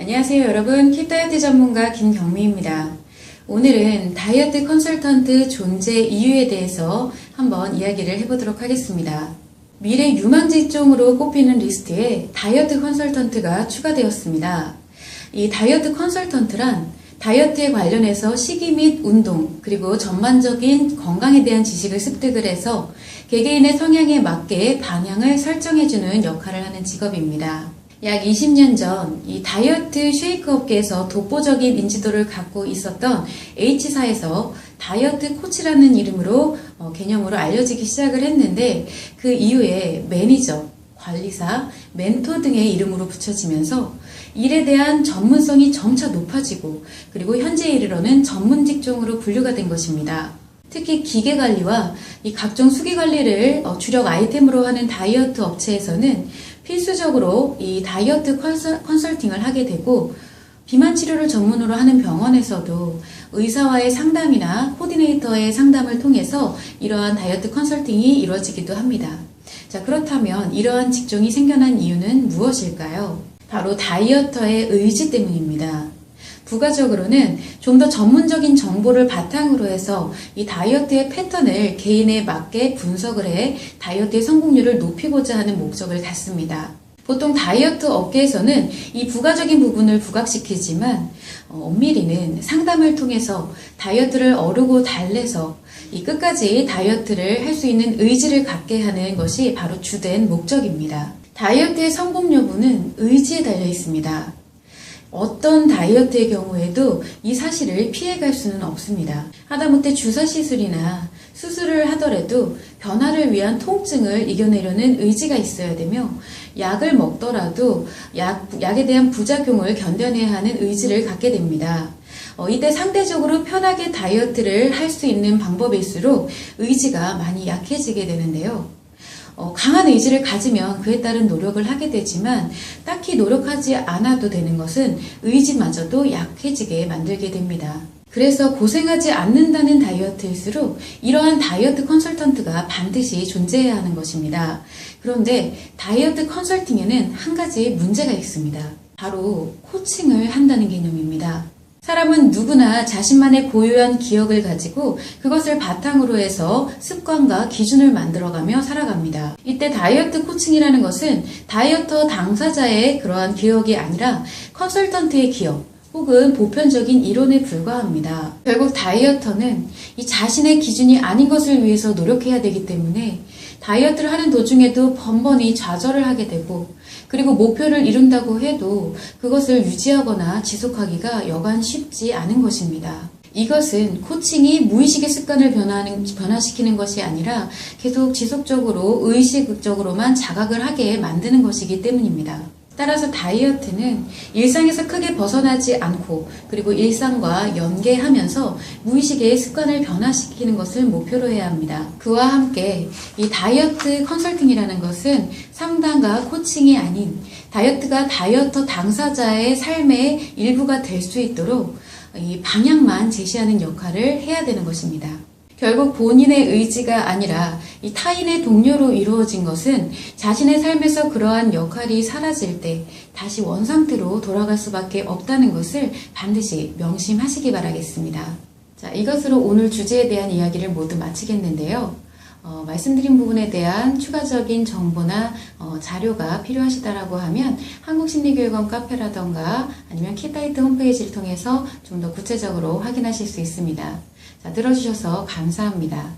안녕하세요 여러분 kit다이어트 전문가 김경미입니다. 오늘은 다이어트 컨설턴트 존재 이유에 대해서 한번 이야기를 해보도록 하겠습니다. 미래 유망 직종으로 꼽히는 리스트에 다이어트 컨설턴트가 추가되었습니다. 이 다이어트 컨설턴트란 다이어트에 관련해서 식이 및 운동, 그리고 전반적인 건강에 대한 지식을 습득을 해서 개개인의 성향에 맞게 방향을 설정해주는 역할을 하는 직업입니다. 약 20년 전 이 다이어트 쉐이크 업계에서 독보적인 인지도를 갖고 있었던 H사에서 다이어트 코치라는 이름으로 어, 개념으로 알려지기 시작을 했는데 그 이후에 매니저, 관리사, 멘토 등의 이름으로 붙여지면서 일에 대한 전문성이 점차 높아지고 그리고 현재 이르러는 전문 직종으로 분류가 된 것입니다. 특히 기계 관리와 이 각종 수기 관리를 어, 주력 아이템으로 하는 다이어트 업체에서는 필수적으로 이 다이어트 컨설, 컨설 팅을 하게 되고 비만 치료를 전문으로 하는 병원에서도 의사와의 상담이나 코디네이터의 상담을 통해서 이러한 다이어트 컨설팅이 이루어지기도 합니다. 자, 그렇다면 이러한 직종이 생겨난 이유는 무엇일까요? 바로 다이어터의 의지 때문입니다. 부가적으로는 좀 더 전문적인 정보를 바탕으로 해서 이 다이어트의 패턴을 개인에 맞게 분석을 해 다이어트의 성공률을 높이고자 하는 목적을 갖습니다. 보통 다이어트 업계에서는 이 부가적인 부분을 부각시키지만 어, 엄밀히는 상담을 통해서 다이어트를 어르고 달래서 이 끝까지 다이어트를 할 수 있는 의지를 갖게 하는 것이 바로 주된 목적입니다. 다이어트의 성공 여부는 의지에 달려 있습니다. 어떤 다이어트의 경우에도 이 사실을 피해갈 수는 없습니다. 하다못해 주사 시술이나 수술을 하더라도 변화를 위한 통증을 이겨내려는 의지가 있어야 되며 약을 먹더라도 약, 약에 대한 부작용을 견뎌내야 하는 의지를 갖게 됩니다. 어, 이때 상대적으로 편하게 다이어트를 할 수 있는 방법일수록 의지가 많이 약해지게 되는데요. 어, 강한 의지를 가지면 그에 따른 노력을 하게 되지만 딱히 노력하지 않아도 되는 것은 의지마저도 약해지게 만들게 됩니다. 그래서 고생하지 않는다는 다이어트일수록 이러한 다이어트 컨설턴트가 반드시 존재해야 하는 것입니다. 그런데 다이어트 컨설팅에는 한 가지 문제가 있습니다. 바로 코칭을 한다는 개념입니다. 사람은 누구나 자신만의 고유한 기억을 가지고 그것을 바탕으로 해서 습관과 기준을 만들어가며 살아갑니다. 이때 다이어트 코칭이라는 것은 다이어터 당사자의 그러한 기억이 아니라 컨설턴트의 기억, 혹은 보편적인 이론에 불과합니다. 결국 다이어터는 이 자신의 기준이 아닌 것을 위해서 노력해야 되기 때문에 다이어트를 하는 도중에도 번번이 좌절을 하게 되고 그리고 목표를 이룬다고 해도 그것을 유지하거나 지속하기가 여간 쉽지 않은 것입니다. 이것은 코칭이 무의식의 습관을 변화하는, 변화시키는 것이 아니라 계속 지속적으로 의식적으로만 자각을 하게 만드는 것이기 때문입니다. 따라서 다이어트는 일상에서 크게 벗어나지 않고 그리고 일상과 연계하면서 무의식의 습관을 변화시키는 것을 목표로 해야 합니다. 그와 함께 이 다이어트 컨설팅이라는 것은 상담과 코칭이 아닌 다이어트가 다이어터 당사자의 삶의 일부가 될 수 있도록 이 방향만 제시하는 역할을 해야 되는 것입니다. 결국 본인의 의지가 아니라 이 타인의 동료로 이루어진 것은 자신의 삶에서 그러한 역할이 사라질 때 다시 원상태로 돌아갈 수밖에 없다는 것을 반드시 명심하시기 바라겠습니다. 자, 이것으로 오늘 주제에 대한 이야기를 모두 마치겠는데요. 어, 말씀드린 부분에 대한 추가적인 정보나 어, 자료가 필요하시다라고 하면 한국심리교육원 카페라던가 아니면 키타이트 홈페이지를 통해서 좀 더 구체적으로 확인하실 수 있습니다. 자, 들어주셔서 감사합니다.